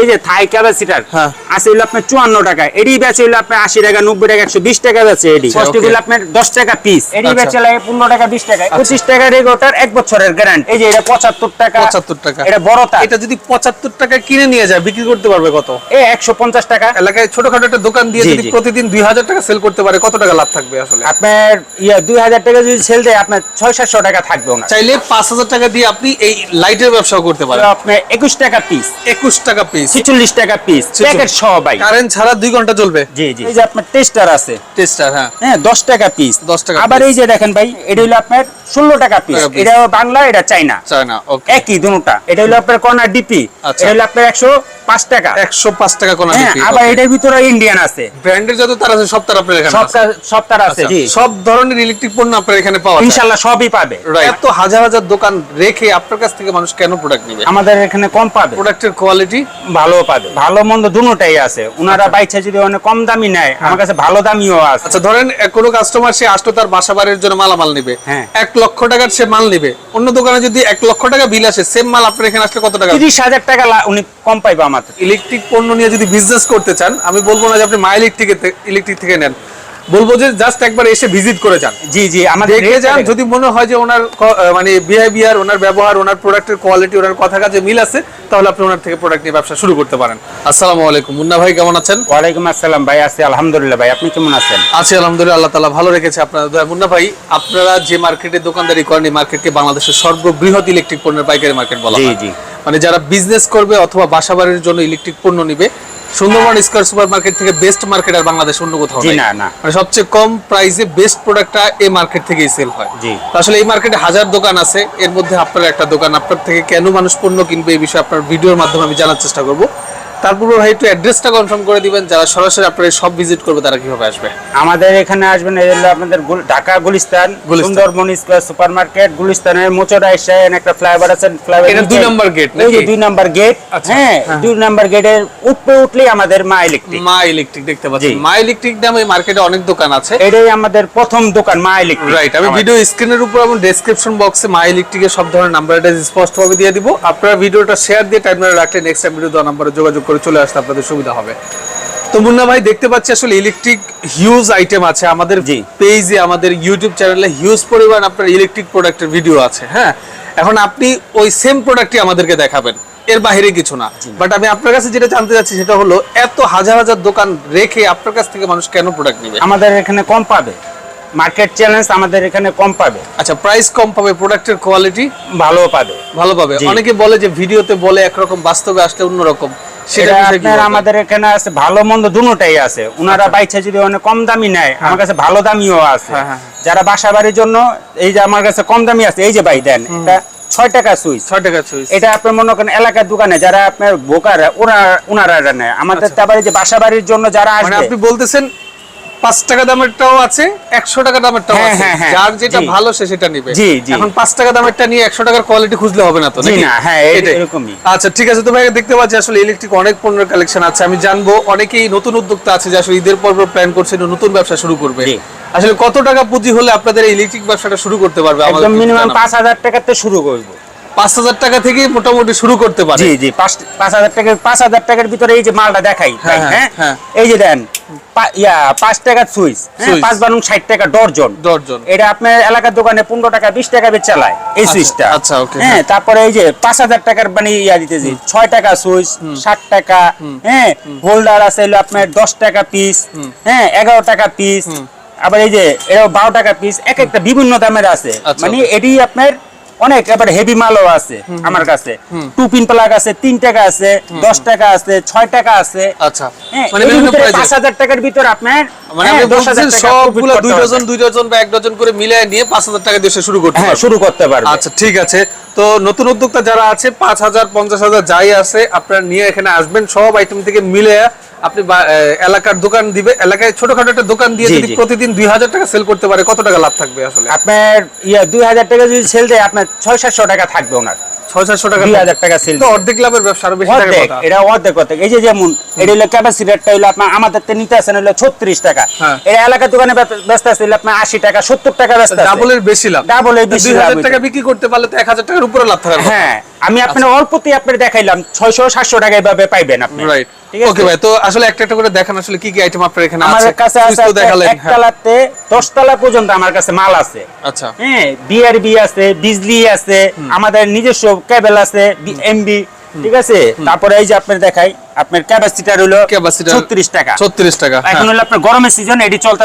এই যে থাই ক্যাপাসিটার। আছে হলো আপনার চুয়ান্ন টাকা এডি বেচে হলো আপনার আশি টাকা নব্বই টাকা একশো বিশ টাকা বেচে এডি আচ্ছা, কষ্ট okay. আপনার দশ টাকা পিস এডি আচ্ছা। বেচে লাগে পনেরো টাকা বিশ টাকা পঁচিশ টাকা রেগোটার এক বছরের গ্যারান্টি এই যে এটা পঁচাত্তর টাকা পঁচাত্তর টাকা। এটা বড় তার। এটা যদি পঁচাত্তর টাকা কিনে নিয়ে যায় বিক্রি করতে পারবে কত? এ একশো পঞ্চাশ টাকা। এলাকায় ছোটখাটো একটা দোকান দিয়ে যদি প্রতিদিন দুই হাজার টাকা সেল করতে পারে কত টাকা লাভ থাকবে আসলে? আপনার ইয়া দুই হাজার টাকা যদি সেল দেয় আপনার ছয় সাতশো টাকা থাকবে না চাইলে পাঁচ হাজার টাকা দিয়ে আপনি এই লাইটের ব্যবসাও করতে পারেন। আপনার একুশ টাকা পিস একুশ টাকা পিস ছিচল্লিশ টাকা পিস প্যাকেট সহ ভাই। কারেন্ট ছাড়া দুই ঘণ্টা চলবে? জি জি। এই যে আপনার টেস্টার আছে। টেস্টার হ্যাঁ। হ্যাঁ দশ টাকা পিস 10 টাকা আবার এই যে দেখেন ভাই এটা হলো আপনার ষোলো টাকা পিস এটা বাংলা এটা চাইনা একই দুটা। এটা হলো আপনার কর্নার ডিপি। আচ্ছা। এটা হলো আপনার একশো পাঁচ টাকা। একশো পাঁচ টাকা হ্যাঁ আবার এটার ভিতরে ইন্ডিয়ান আছে। ব্র্যান্ডের যত তার আছে সব তার আপনার এখানে। সবটা সবটার আছে আচ্ছা, সব ধরনের ইলেকট্রিক পণ্য আপনার এখানে পাওয়া ইনশাল্লাহ সবই পাবে। এত হাজার হাজার দোকান রেখে আপনার কাছ থেকে মানুষ কেন প্রোডাক্ট নেবে? আমাদের এখানে কম পাবে। প্রোডাক্টের কোয়ালিটি ভালো পাবে। ভালো মন্দ দুটাই আছে। ওনারা বাইছে যদি অনেক কম দামি নেয় আমার কাছে ভালো দামিও আছে। আচ্ছা ধরেন কোনো কাস্টমার সে আসলো তার বাসা বাড়ির জন্য মালামাল নেবে। হ্যাঁ। এক লক্ষ টাকার সে মাল নেবে। অন্য দোকানে যদি এক লক্ষ টাকা বিল আসে সেম মাল আপনার এখানে আসলে কত টাকা? তিরিশ হাজার টাকা উনি কম পাইবে আমার ইলেকট্রিক পণ্য নিয়ে যদি বিজনেস করতে চান আমি বলব না যে আপনি মাই ইলেকট্রিক ইলেকট্রিক থেকে নেন। বলব যে জাস্ট একবার এসে ভিজিট করে যান। জি জি আমাদের দেখে যান যদি মনে হয় যে ওনার মানে বিহেভিয়ার ওনার ব্যবহার ওনার প্রোডাক্টের কোয়ালিটি ওনার কথা কাজে মিল আছে তাহলে আপনি ওনার থেকে প্রোডাক্ট নিয়ে ব্যবসা শুরু করতে পারেন। আসসালামু আলাইকুম। মুন্না ভাই কেমন আছেন? ওয়ালাইকুম আসসালাম ভাই আছি আলহামদুলিল্লাহ ভাই আপনি কেমন আছেন? আছি আলহামদুলিল্লাহ আল্লাহ তালা ভালো রেখেছে আপনার দয়া। মুন্না ভাই আপনারা যে মার্কেটে দোকানদারি করেন এই মার্কেটকে বাংলাদেশের সর্ববৃহৎ ইলেকট্রিক পণ্যের পাইকারি মার্কেট বলা জি, হয়। জি। মানে যারা বিজনেস করবে অথবা বাসা বাড়ির জন্য ইলেকট্রিক পণ্য নিবে সুন্দরবন স্কয়ার সুপার মার্কেট থেকে বেস্ট মার্কেট আর বাংলাদেশ অন্য কোথাও না, না। মানে সবচেয়ে কম প্রাইসে বেস্ট প্রোডাক্টটা এই মার্কেট থেকেই সেল হয় জি। আসলে এই মার্কেটে হাজার দোকান আছে এর মধ্যে আপনার একটা দোকান আপনার থেকে কেন মানুষ পণ্য কিনবে এই বিষয়ে আপনার ভিডিওর মাধ্যমে আমি জানার চেষ্টা করব তারপর ভাই একটু অ্যাড্রেসটা কনফার্ম করে দিবেন যারা সরাসরি আপনার সব ভিজিট করবে তারা কীভাবে আসবে আমাদের এখানে আসবেন এই হলো আপনাদের গুল- Dhaka Gulistan. Sundarban square super market গুলিস্তানের মোচরা এসে একটা ফ্লাইওভার আছে ফ্লাইওভার এটা দুই নাম্বার gate যে নাকি? দুই নাম্বার গেট আচ্ছা, হ্যাঁ হ্যাঁ। দুই নাম্বার গেটের উপরে উঠলেই আমাদের মা ইলেকট্রিক মা ইলেকট্রিক দেখতে পাচ্ছেন জি। মা ইলেকট্রিক নামে এই মার্কেটে অনেক দোকান আছে এটাই আমাদের প্রথম দোকান মা ইলেকট্রিক রাইট আমি ভিডিও স্ক্রিনের উপর এবং ডেসক্রিপশন বক্সে মা ইলেকট্রিকের সব ধরনের নাম্বার এটা স্পষ্টভাবে দিয়ে দিব আপনারা ভিডিওটা শেয়ার দিয়ে টাইমলাইনে রাখলে নেক্সট টাইম ভিডিও দেওয়া নাম্বারে যোগাযোগ করে চলে আসতে আপনাদের সুবিধা হবে। তো মুন্না ভাই দেখতে পাচ্ছি আসলে ইলেকট্রিক হিউজ আইটেম আছে আমাদের। পেজে আমাদের ইউটিউব চ্যানেলে হিউজ পরিমাণ আপনার ইলেকট্রিক প্রোডাক্টের ভিডিও আছে হ্যাঁ? এখন আপনি ওই সেম প্রোডাক্টই আমাদেরকে দেখাবেন। এর বাইরে কিছু না। বাট আমি আপনার কাছে যেটা জানতে চাচ্ছি সেটা হলো এত হাজার হাজার দোকান রেখে আপনার কাছ থেকে মানুষ কেন প্রোডাক্ট নেবে? আমাদের এখানে কম পাবে। মার্কেট চ্যালেঞ্জ আমাদের এখানে কম পাবে। আচ্ছা প্রাইস কম পাবে প্রোডাক্টের কোয়ালিটি ভালো পাবে। ভালো পাবে। অনেকে বলে যে ভিডিওতে বলে একরকম বাস্তবে আসলে অন্যরকম। সেটা আপনার আমাদের এখানে আছে ভালো মন্দ আছে। ওনারা বাইচা যদি অনেক কম দামি নেয় আমার কাছে ভালো দামিও আছে। হ্যাঁ, হ্যাঁ। যারা বাসা বাড়ির জন্য এই যে আমার কাছে কম দামি আছে এই যে বাই দেন এটা ছয় টাকা সুইচ। ছয় টাকা সুইচ। এটা আপনার মনে করেন এলাকার দোকানে যারা আপনার বোকার ওনারা ওনারা এটা নেয়। আমাদের তারপরে যে বাসা বাড়ির জন্য যারা মানে আসবে আপনি বলতেছেন পাঁচ টাকা দামেরটাও আছে একশো টাকা দামেরটাও হ্যাঁ, আছে। হ্যাঁ, হ্যাঁ। যার যেটা ভালো সে সেটা নিবে। এখন পাঁচ টাকা দামেরটা নিয়ে একশো টাকার কোয়ালিটি খুঁজলে হবে না তো না, হ্যাঁ, এরকমই। আচ্ছা ঠিক আছে তো ভাই দেখতে পাচ্ছি আসলে ইলেকট্রিক অনেক পণ্যের কালেকশন আছে। আমি জানব অনেকেই নতুন উদ্যোক্তা আছে যে আসলে ঈদের পর প্ল্যান করছে নতুন ব্যবসা শুরু করবে। আসলে কত টাকা পুঁজি হলে আপনাদের ইলেকট্রিক ব্যবসাটা শুরু করতে পারবে একদম মিনিমাম পাঁচ হাজার টাকাতে শুরু করব। পাঁচ হাজার টাকা থেকে মোটামুটি শুরু করতে পারে। জি জি পাঁচ হাজার টাকার পাঁচ হাজার টাকার ভিতরে এই যে মালটা দেখাই হ্যাঁ, হ্যাঁ, হ্যাঁ। এই যে দেন ইয়া পাঁচ টাকার সুইচ। পাঁচ বারুং ষাট টাকা ডর্জন। এটা আপনার এলাকার দোকানে পনেরো টাকা বিশ টাকা বেচে চালায় এই আচ্ছা, সুইচটা। আচ্ছা, হ্যাঁ তারপরে এই যে পাঁচ হাজার টাকার মানে ইয়া দিতেছি ছয় টাকা সুইচ ষাট টাকা হ্যাঁ? হোল্ডার আছে আপনার দশ টাকা পিস হ্যাঁ এগারো টাকা পিস আবার এই যে এটাও বারো টাকা পিস এক একটা বিভিন্ন দামের আছে। আচ্ছা, মানে. এটি আপনার অনেক এবার হেভি মালও আছে আমার কাছে। টু পিন প্লাগ আছে তিন টাকা আছে দশ টাকা আছে ছয় টাকা আছে। আচ্ছা। হ্যাঁ, মানে পাঁচ হাজার টাকার ভিতর আপনার মানে হ্যাঁ, সবগুলো দুই ডজন দুই ডজন বা এক ডজন করে মিলিয়ে নিয়ে পাঁচ হাজার টাকা দিয়ে শুরু করতে হ্যাঁ শুরু করতে পারবে। আচ্ছা ঠিক আছে। তো নতুন উদ্যোক্তা যারা আছে পাঁচ হাজার পঞ্চাশ হাজার যাই আছে আপনারা নিয়ে এখানে আসবেন সব আইটেম থেকে মিলে আপনি এলাকার দোকান দিবে এলাকায় ছোটখাটো একটা দোকান দিয়ে যদি প্রতিদিন দুই হাজার টাকা সেল করতে পারে কত টাকা লাভ থাকবে আসলে? আপনার ইয়া দুই হাজার টাকা যদি সেল দেয় আপনার ছয় সাতশো টাকা থাকবে ওনার। ছয় সাতশো টাকা দুই হাজার টাকা সেল তো অর্ধেক লাভের ব্যবসা আরও বেশি অর্ধেক এটা অর্ধেক অর্ধেক। এই যে যেমন এটা হলো ক্যাপাসিটারটা হলো আপনার আমাদের তে নিতে আসেন হলো ছত্রিশ টাকা। হ্যাঁ। এটা এলাকার দোকানে ব্যস্ত- আছে হলো আপনার আশি টাকা সত্তর টাকা ব্যস্ত ডাবলের বেশি লাভ। ডাবলের বেশি লাভ টাকা বিক্রি করতে পারলে তো এক হাজার টাকার উপরে লাভ কথা। হ্যাঁ আমি আপনার অল্পতেই আপনার দেখাইলাম ছয়শো সাতশো টাকা এভাবে পাইবেন আপনি। রাইট? ওকে ভাই তো আসলে একটা একটা করে দেখান আসলে কি কি আইটেম আপনার এখানে আছে। আমার কাছে আছে। একতলাতে দশতলা পর্যন্ত আমার কাছে মাল আছে। আচ্ছা। হ্যাঁ বিআরবি আছে বিজলি আছে আমাদের নিজস্ব কেবল আছে এমবি ঠিক আছে? তারপরে এই যে আপনার দেখাই আপনার ক্যাপাসিটার হলো Capacitor ছত্রিশ টাকা। ছত্রিশ টাকা এখন হ্যাঁ। হলো আপনার গরমের সিজন এটি চলতে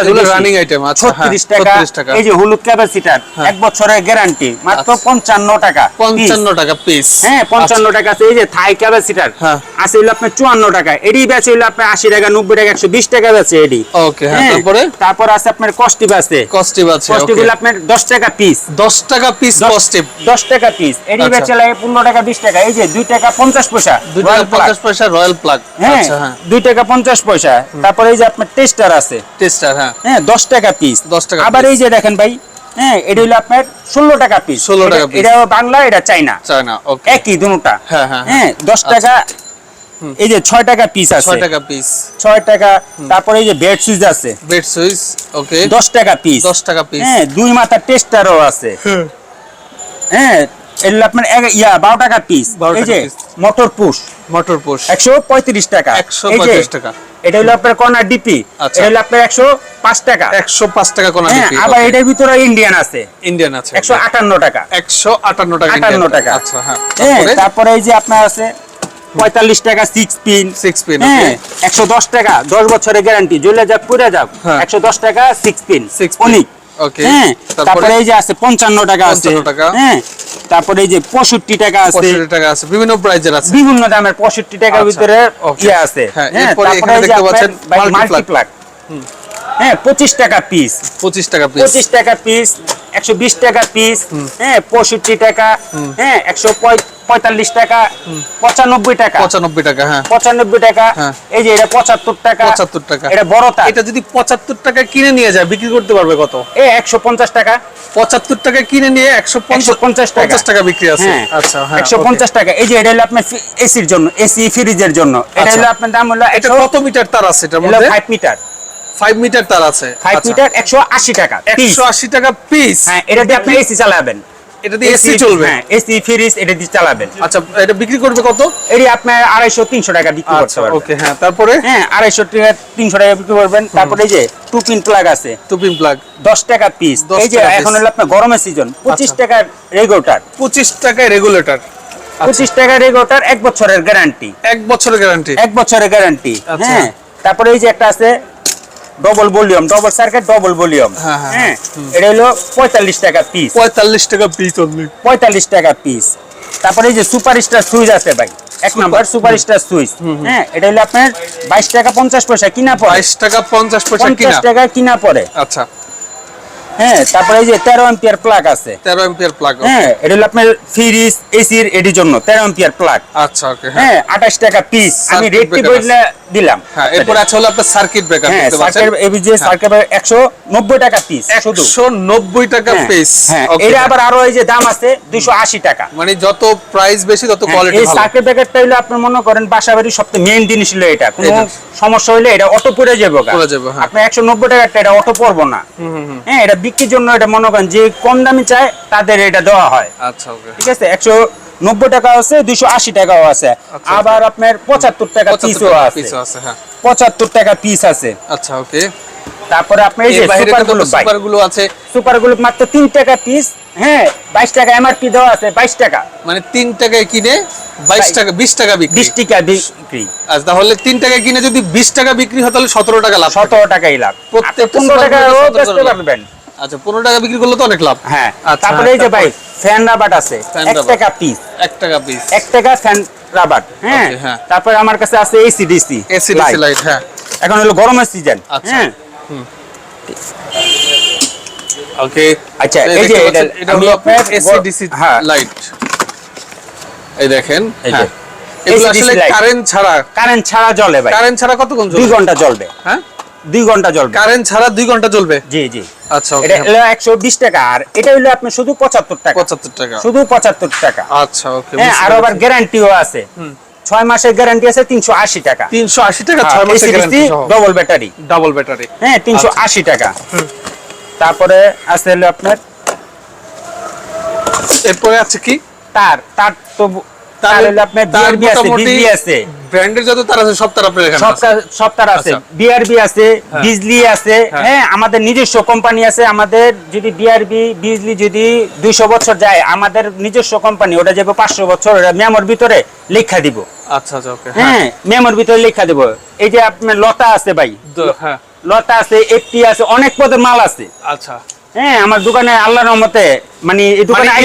আচ্ছা, হ্যাঁ, টাকা। 36 টাকা। এই যে হলুদ ক্যাপাসিটার এক বছরের গ্যারান্টি মাত্র আচ্ছা। পঞ্চান্ন টাকা পঞ্চান্ন piece। টাকা পিস হ্যাঁ পঞ্চান্ন টাকা আছে। এই যে থাই ক্যাপাসিটার হ্যাঁ। আছে হলো আপনার চুয়ান্ন টাকা। এডি বেচে হলো আপনার আশি টাকা নব্বই টাকা একশো বিশ টাকা বেচে এডি ওকে হ্যাঁ তারপরে? তারপর আছে আপনার কস্টিভ আছে। কস্টিভ আছে কস্টিভ হলো আপনার দশ টাকা পিস দশ টাকা পিস কস্টিভ দশ টাকা পিস এডি আচ্ছা। বেচে লাগে পনেরো টাকা বিশ টাকা। এই যে দুই টাকা পঞ্চাশ পয়সা দুই টাকা Royal Plug। পঞ্চাশ পয়সা রয়্যাল প্লাগ হ্যাঁ আচ্ছা হ্যাঁ। দুই টাকা পঞ্চাশ পয়সা। তারপরে এই যে আপনার টেস্টার আছে। টেস্টার হ্যাঁ। হ্যাঁ দশ টাকা পিস 10 টাকা আবার এই যে দেখেন ভাই হ্যাঁ এটা হলো আপনার ষোলো টাকা পিস 16 টাকা। এটা বাংলা এটা চায়না। ওকে একই দুটা। হ্যাঁ, হ্যাঁ, হ্যাঁ দশ টাকা এই যে ছয় টাকা পিস আছে। ছয় টাকা পিস ছয় টাকা। তারপরে এই যে বেড সুইচ আছে। বেড সুইচ ওকে দশ টাকা পিস দশ টাকা পিস হ্যাঁ দুই মাথার টেস্টারও আছে। হ্যাঁ এগুলো আপনার ইয়া বারো টাকা পিস এই যে। মোটর পুশ মোটর পোষ একশো পঁয়ত্রিশ টাকা। 135 এই যে, টাকা। এটা হলো আপনার কর্নার ডিপি। আচ্ছা। এটা হলো আপনার একশো পাঁচ টাকা। একশো পাঁচ টাকা কোন হ্যাঁ আবার এটার ভিতরে ইন্ডিয়ান আছে। ইন্ডিয়ান আছে। একশো আটান্ন টাকা। একশো আটান্ন টাকা আটান্ন টাকা। আচ্ছা হ্যাঁ। হ্যাঁ তারপরে? এই যে আপনার আছে পঁয়তাল্লিশ টাকা সিক্স পিন pin, হ্যাঁ একশো দশ টাকা দশ বছরের গ্যারান্টি জ্বলে যাক পুড়ে যাক। হ্যাঁ। একশো দশ টাকা সিক্স পিন pin, অনেক. হ্যাঁ তারপরে? এই যে আছে পঞ্চান্ন টাকা আছে 55 টাকা। হ্যাঁ তারপরে এই যে পঁয়ষট্টি টাকা আছে টাকা আছে বিভিন্ন প্রাইজের আছে বিভিন্ন দামের পঁয়ষট্টি টাকার আচ্ছা, ভিতরে. ইয়ে আছে হ্যাঁ, হ্যাঁ তারপরে এই যে। মাল্টিপ্লাক হ্যাঁ পঁচিশ টাকা পিস পঁচিশ টাকা পিস পঁচিশ টাকা পিস একশো বিশ টাকা পিস হ্যাঁ পঁয়ষট্টি টাকা হ্যাঁ একশো পঁয়তাল্লিশ টাকা পঁচানব্বই টাকা। পঁচানব্বই টাকা হ্যাঁ। পঁচানব্বই টাকা হ্যাঁ। এই যে এটা পঁচাত্তর টাকা পঁচাত্তর টাকা। এটা বড় তার। এটা যদি পঁচাত্তর টাকা কিনে নিয়ে যায় বিক্রি করতে পারবে কত? এ একশো পঞ্চাশ টাকা। পঁচাত্তর টাকা কিনে নিয়ে একশো পঞ্চাশ টাকা। পঞ্চাশ টাকা বিক্রি আছে। হ্যাঁ। আচ্ছা হ্যাঁ একশো পঞ্চাশ টাকা। এই যে এটা হলো আপনার এসির জন্য এসি ফ্রিজের জন্য। এটা আচ্ছা। হলো আপনার দাম হলো এটা কত মিটার তার আছে মধ্যে? ফাইভ মিটার ফাইভ মিটার তার আছে। ফাইভ আচ্ছা। মিটার একশো আশি টাকা piece। একশো আশি টাকা পিস হ্যাঁ এটা দিয়ে আপনি এসি চালাবেন। এটা দিয়ে এসি চলবে? হ্যাঁ এসি ফ্রিজ এটা দিয়ে চালাবেন। আচ্ছা এটা বিক্রি করবে কত? এটি আপনার আড়াইশো তিনশো টাকা বিক্রি করতে আচ্ছা পারবেন। ওকে হ্যাঁ তারপরে? হ্যাঁ আড়াইশো টাকা তিনশো টাকা বিক্রি করবেন। তারপরে এই যে টু পিন প্লাগ আছে। টুপিন প্লাগ দশ টাকা পিস 10 এই যে এখন হলো আপনার গরমের সিজন পঁচিশ আচ্ছা। টাকার রেগুলেটার পঁচিশ টাকায় রেগুলেটর পঁচিশ টাকা রেগুলেটার এক বছরের গ্যারান্টি এক বছরের গ্যারান্টি এক বছরের গ্যারান্টি আচ্ছা। হ্যাঁ তারপরে এই যে একটা আছে double volume double circuit double volume হ্যাঁ, এটা হলো পঁয়তাল্লিশ টাকা পিস পঁয়তাল্লিশ টাকা পিস পঁয়তাল্লিশ টাকা পিস তারপরে এই যে সুপার স্টার সুইচ আছে ভাই এক নাম্বার সুপার স্টার সুইচ হ্যাঁ এটা হলো আপনার বাইশ টাকা পঞ্চাশ পয়সা কিনা পড়ে। বাইশ টাকা পঞ্চাশ পয়সা পঞ্চাশ টাকা কিনা পড়ে। আচ্ছা। হ্যাঁ তারপরে এই যে তেরো এম্পিয়ার প্লাগ আছে। তেরো এম্পিয়ার প্লাগ হ্যাঁ এটা হলো আপনার ফ্রিজ এসির এটির জন্য তেরো এম্পিয়ার প্লাগ আচ্ছা ওকে হ্যাঁ। হ্যাঁ আঠাশ টাকা পিস আমি রেটটি বদলে দিলাম। হ্যাঁ এরপর আছে হলো আপনার সার্কিট ব্রেকার হ্যাঁ দেখতে পাচ্ছেন? সার্কেট যে সার্কেট একশো নব্বই টাকা পিস শুধু। একশো নব্বই টাকা হ্যাঁ, পিস হ্যাঁ এটা আবার আরও এই যে দাম আছে দুইশো আশি টাকা। মানে যত প্রাইস বেশি তত হ্যাঁ, কোয়ালিটি এই ভালো। সার্কেট ব্যাকেটটা হলো আপনি মনে করেন বাসা বাড়ির সবচেয়ে মেইন জিনিস হলো এটা। কোনো সমস্যা হলে এটা অটো পড়ে যাবে। পড়ে যাবে, হ্যাঁ। আপনি একশো নব্বই টাকাটা এটা অটো পড়ব না। হ্যাঁ এটা বিক্রির জন্য এটা মনে করেন যে কম দামি চায় তাদের এটা দেওয়া হয়। আচ্ছা ওকে। ঠিক আছে? একশো নব্বই টাকা আছে দুইশো আশি টাকাও আছে। আচ্ছা, আবার আপনার পঁচাত্তর টাকা পিসও আছে। পিস আছে হ্যাঁ। পঁচাত্তর টাকা পিস আছে। আচ্ছা ওকে। তারপরে আপনার এই যে সুপারগুলো সুপারগুলো আছে? সুপারগুলো মাত্র তিন টাকা পিস হ্যাঁ বাইশ টাকা এমআরপি দেওয়া আছে বাইশ টাকা। মানে তিন টাকায় কিনে বাইশ টাকা বিশ টাকা বিক্রি। বিশ টাকা বিক্রি। আচ্ছা তাহলে তিন টাকায় কিনে যদি বিশ টাকা বিক্রি হয় তাহলে সতেরো টাকা লাভ থাকে। সতেরো টাকাই লাভ। প্রত্যেক পনেরো টাকা market বেচতে 17 পারবেন। আচ্ছা পনেরো টাকা বিক্রি করলে তো অনেক লাভ। হ্যাঁ আচ্ছা, তারপরে এই যে ভাই ফ্যান রাবার আছে। Fan এক rubber। টাকা পিস এক টাকা পিস এক টাকা ফ্যান রাবার হ্যাঁ? হ্যাঁ। তারপরে আমার কাছে আছে এসি ডিসি লাইট হ্যাঁ। এখন হলো গরমের সিজন আচ্ছা। হ্যাঁ? ওকে আচ্ছা, এই যে এটা- হলো ডিসি হ্যাঁ। লাইট এই দেখেন এই যে, এগুলো আসলে কারেন্ট ছাড়া কারেন্ট ছাড়া জ্বলে ভাই। কারেন্ট ছাড়া কতক্ষণ দুই চলবে ঘণ্টা জ্বলবে। হ্যাঁ? দুই ঘণ্টা জ্বলবে। কারেন্ট ছাড়া দুই ঘণ্টা জি জি। আচ্ছা এটা হলো একশো বিশ টাকা আর এটা হলো আপনার শুধু পঁচাত্তর টাকা। পঁচাত্তর টাকা। শুধু পঁচাত্তর টাকা। আচ্ছা ওকে হ্যাঁ আর আবার গ্যারান্টিও আছে। ছয় মাসের গ্যারান্টি আছে তিনশো আশি টাকা। তিনশো আশি টাকা ছয় মাসের guarantee double battery double battery হ্যাঁ তিনশো আচ্ছা। আশি টাকা তারপরে আছে হলো আপনার এরপরে আছে কি? তার তার তো তার আপনার বিআরবি আছে বিজলি আছে। ব্র্যান্ডের যত তার আছে সব তার আপনার এখানে সব তার- আছে। বিআরবি আছে। বিজলি আছে। হ্যাঁ। আমাদের নিজস্ব কোম্পানি আছে। আমাদের যদি বিআরবি বিজলি যদি দুইশো বছর যায় আমাদের নিজস্ব কোম্পানি ওটা যাবে পাঁচশো বছর ওটা মেমোর ভিতরে লেখা দিব। আচ্ছা আচ্ছা ওকে হ্যাঁ। হ্যাঁ মেমোর ভিতরে লেখা দিব। এই যে আপনার লতা আছে ভাই। হ্যাঁ। লতা আছে একটি আছে অনেক পদের মাল আছে। আচ্ছা। হ্যাঁ আমার দোকানে আল্লাহর রহমতে মানে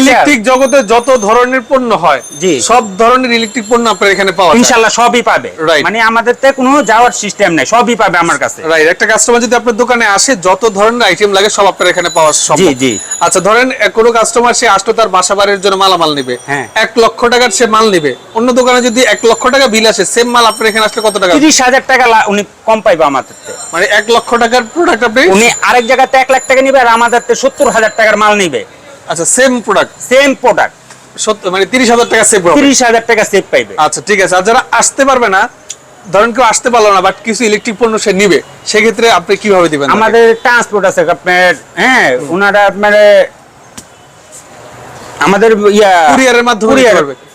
ইলেকট্রিক জগতে যত ধরনের পণ্য হয় জি। সব ধরনের ইলেকট্রিক পণ্য আপনার এখানে পাওয়া যায়। ইনশাল্লাহ সবই পাবে। মানে আমাদের তে কোনো যাওয়ার সিস্টেম নাই সবই পাবে আমার কাছে। রাইট একটা কাস্টমার যদি আপনার দোকানে আসে যত ধরনের আইটেম লাগে সব আপনার এখানে পাওয়া সম্ভব। জি, জি। আচ্ছা ধরেন কোনো কাস্টমার সে আসলো তার বাসা বাড়ির জন্য মালামাল নিবে। হ্যাঁ। এক লক্ষ টাকার সে মাল নিবে। অন্য দোকানে যদি এক লক্ষ টাকা বিল আসে সেম মাল আপনার এখানে আসলে কত টাকা? তিরিশ হাজার টাকা উনি কম পাইবে আমাদের মানে এক লক্ষ টাকার প্রোডাক্ট আপনি উনি আরেক জায়গাতে এক লাখ টাকা নিবে আর আমাদের সত্তর হাজার টাকার মাল নিবে। আচ্ছা সেম প্রোডাক্ট সেম প্রোডাক্ট সত্য মানে তিরিশ হাজার টাকা সেভ তিরিশ হাজার টাকা সেভ পাইবে। আচ্ছা ঠিক আছে। আর যারা আসতে পারবে না ধরেন কেউ আসতে পারল না বাট কিছু ইলেকট্রিক পণ্য সে নিবে সেক্ষেত্রে আপনি কীভাবে দিবেন আমাদের ট্রান্সপোর্ট আছে আপনার হ্যাঁ ওনারা মানে আমাদের ইয়া কুরিয়ারের মাধ্যমে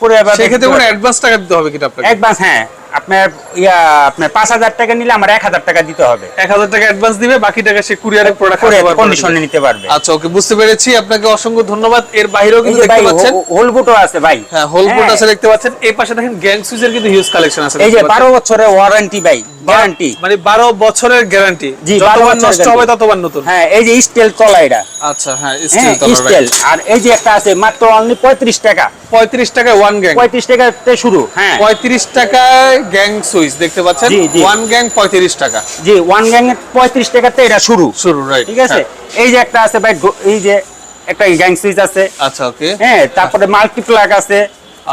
কুরিয়ার সেক্ষেত্রে কোনো অ্যাডভান্স টাকা দিতে হবে কিনা আপনাকে? অ্যাডভান্স হ্যাঁ। আপনার ইয়া আপনার পাঁচ হাজার টাকা নিলে আমার এক হাজার টাকা দিতে হবে। এক হাজার টাকা অ্যাডভান্স দিবে বাকি টাকা সে কুরিয়ারের প্রোডাক্ট কন্ডিশনে নিতে পারবে। আচ্ছা ওকে বুঝতে পেরেছি। আপনাকে অসংখ্য ধন্যবাদ। এর বাইরেও কিন্তু দেখতে পাচ্ছেন। হোল বুটও আছে ভাই। হ্যাঁ হোল বোর্ড হ্যাঁ, আছে দেখতে পাচ্ছেন। এই পাশে দেখেন গ্যাং সুইচের কিন্তু হিউজ কালেকশন আছে এই যে দেখতে বারো পাচ্ছেন। বছরের ওয়ারেন্টি ভাই গ্যারান্টি মানে বারো বছরের গ্যারান্টি জি, যতবার নষ্ট হবে ততবার নতুন। হ্যাঁ এই যে স্টিল তলা এটা। আচ্ছা হ্যাঁ হ্যাঁ স্টিল তো স্টিল আর এই যে একটা আছে মাত্র অনলি পঁয়ত্রিশ টাকা। পঁয়ত্রিশ টাকায় ওয়ান গ্যাং পঁয়ত্রিশ টাকাতে শুরু হ্যাঁ। পঁয়ত্রিশ টাকায় গ্যাং সুইচ দেখতে পাচ্ছেন। ওয়ান গ্যাং পঁয়ত্রিশ টাকা। জি ওয়ান গ্যাং পঁয়ত্রিশ টাকাতে এটা শুরু। শুরু রাইট ঠিক আছে? এই যে একটা আছে ভাই এই যে একটা গ্যাং সুইচ আছে। আচ্ছা ওকে হ্যাঁ তারপরে মাল্টিপ্লাগ আছে।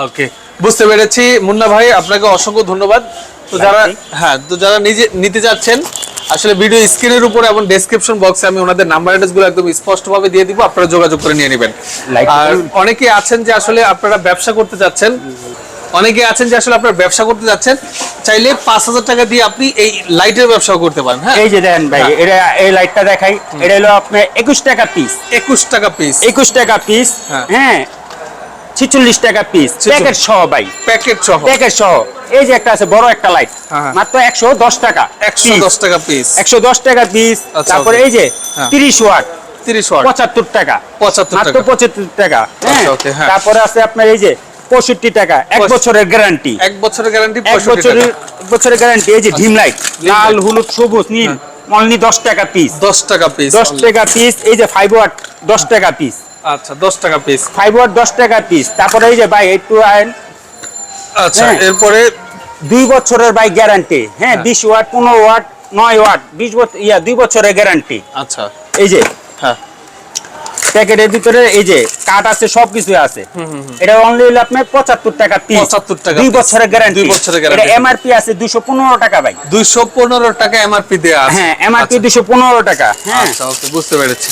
ওকে বুঝতে পেরেছি। মুন্না ভাই আপনাকে অসংখ্য ধন্যবাদ। তো যারা হ্যাঁ তো যারা নিজে নিতে যাচ্ছেন আসলে ভিডিও স্ক্রিনের উপরে এবং ডেসক্রিপশন বক্সে আমি ওনাদের নাম্বার অ্যাড্রেসগুলো একদম স্পষ্টভাবে দিয়ে দিব। আপনারা যোগাযোগ করে নিয়ে নেবেন। আর। অনেকে আছেন যে আসলে আপনারা ব্যবসা করতে যাচ্ছেন অনেকে আছেন যে আসলে আপনারা ব্যবসা করতে যাচ্ছেন চাইলে পাঁচ হাজার টাকা দিয়ে আপনি এই লাইটের ব্যবসাও করতে পারেন হ্যাঁ? এই যে দেখেন ভাই হ্যাঁ। এটা এই লাইটটা দেখাই এটা হলো আপনার একুশ টাকা পিস একুশ টাকা পিস একুশ টাকা পিস হ্যাঁ। হ্যাঁ ছিচল্লিশ টাকা পিস প্যাকেট সহ ভাই। প্যাকেট সহ। প্যাকেট সহ। এই যে একটা আছে বড় একটা লাইট। মাত্র একশো দশ টাকা একশো দশ টাকা পিস একশো দশ টাকা পিস আচ্ছা, তারপরে এই যে। তিরিশ ওয়াট। তিরিশ ওয়াট। পঁচাত্তর টাকা। পঁচাত্তর মাত্র পঁচাত্তর টাকা। আচ্ছা, হ্যাঁ। তারপরে আছে আপনার এই যে পঁয়ষট্টি টাকা। এক বছরের গ্যারান্টি এক বছরের গ্যারান্টি এক বছরের বছরের গ্যারান্টি এই যে ডিম লাইট লাল হলুদ সবুজ নীল অনলি দশ টাকা পিস দশ টাকা পিস দশ টাকা পিস এই যে ফাইভ ওয়াট দশ টাকা পিস আচ্ছা দশ টাকা পিস ফাইভ ওয়াট দশ টাকা পিস তারপরে এই যে ভাই একটু আইন আচ্ছা হ্যাঁ। এরপরে? দুই বছরের বাই গ্যারান্টি হ্যাঁ বিশ ওয়াট পনেরো ওয়াট নয় ওয়াট বিশ বছর ইয়া দুই বছরের গ্যারান্টি আচ্ছা। এই যে। হ্যাঁ। প্যাকেটের ভিতরে এই যে কাঠ আছে সবকিছু আছে। এটা অনলি হলো আপনার পঁচাত্তর টাকা পিস 75 টাকা দুই বছরের গ্যারান্টি দুই বছরের এটা এমআরপি আছে দুশো পনেরো টাকা ভাই। দুইশো পনেরো টাকা এমআরপি দেওয়া আছে। হ্যাঁ এমআরপি আচ্ছা, দুশো পনেরো টাকা। হ্যাঁ। আচ্ছা বুঝতে পেরেছি।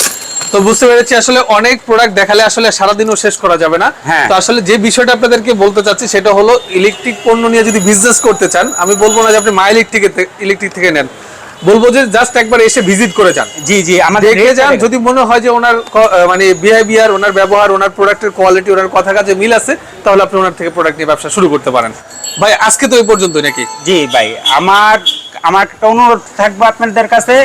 তো বুঝতে পেরেছি আসলে অনেক প্রোডাক্ট দেখালে আসলে সারাদিনও শেষ করা যাবে না। হ্যাঁ। তো আসলে যে বিষয়টা আপনাদেরকে বলতে চাচ্ছি সেটা হলো ইলেকট্রিক পণ্য নিয়ে যদি বিজনেস করতে চান আমি বলব না যে আপনি মা ইলেকট্রিক ইলেকট্রিক থেকে নেন। বলব যে জাস্ট একবার এসে ভিজিট করে যান। জি জি আমাদের দেখে যান যদি মনে হয় যে ওনার মানে বিহেভিয়ার ওনার ব্যবহার ওনার প্রোডাক্টের কোয়ালিটি ওনার কথা কাজে মিল আছে তাহলে আপনি ওনার থেকে প্রোডাক্ট নিয়ে ব্যবসা শুরু করতে পারেন। ভাই আজকে তো এই পর্যন্ত নাকি? জি ভাই আমার আমার একটা অনুরোধ থাকবে আপনাদের কাছে।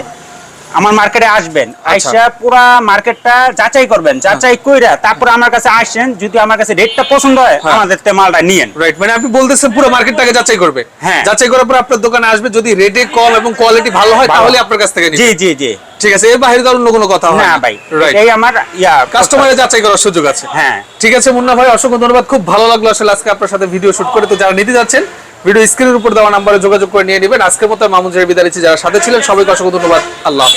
আমার মার্কেটে আসবেন আচ্ছা। আইসা পুরা মার্কেটটা যাচাই করবেন যাচাই কইরা তারপরে আমার কাছে আসেন যদি আমার কাছে রেটটা পছন্দ হয় হ্যাঁ। আমাদের তে মালটা নিয়েন। রাইট মানে আপনি বলতেছেন পুরো মার্কেটটাকে যাচাই করবে। হ্যাঁ। যাচাই করার পর আপনার দোকানে আসবে যদি রেটে কম এবং কোয়ালিটি ভালো হয় তাহলে আপনার কাছ থেকে জি জি জি। ঠিক আছে এর বাইরে অন্য কোনো কথা হয় না ভাই এই আমার ইয়া কাস্টমারের যাচাই করার সুযোগ আছে। হ্যাঁ। ঠিক আছে মুন্না ভাই অসংখ্য ধন্যবাদ। খুব ভালো লাগল আসলে আজকে আপনার সাথে ভিডিও শুট করে। তো যারা নিতে যাচ্ছেন ভিডিও স্ক্রিনের উপর দেওয়া নাম্বারে যোগাযোগ করে নিয়ে নেবেন। আজকের মতো মামুন জাহের বিদায়। যারা সাথে ছিলেন, সবাইকে অসংখ্য ধন্যবাদ। আল্লাহ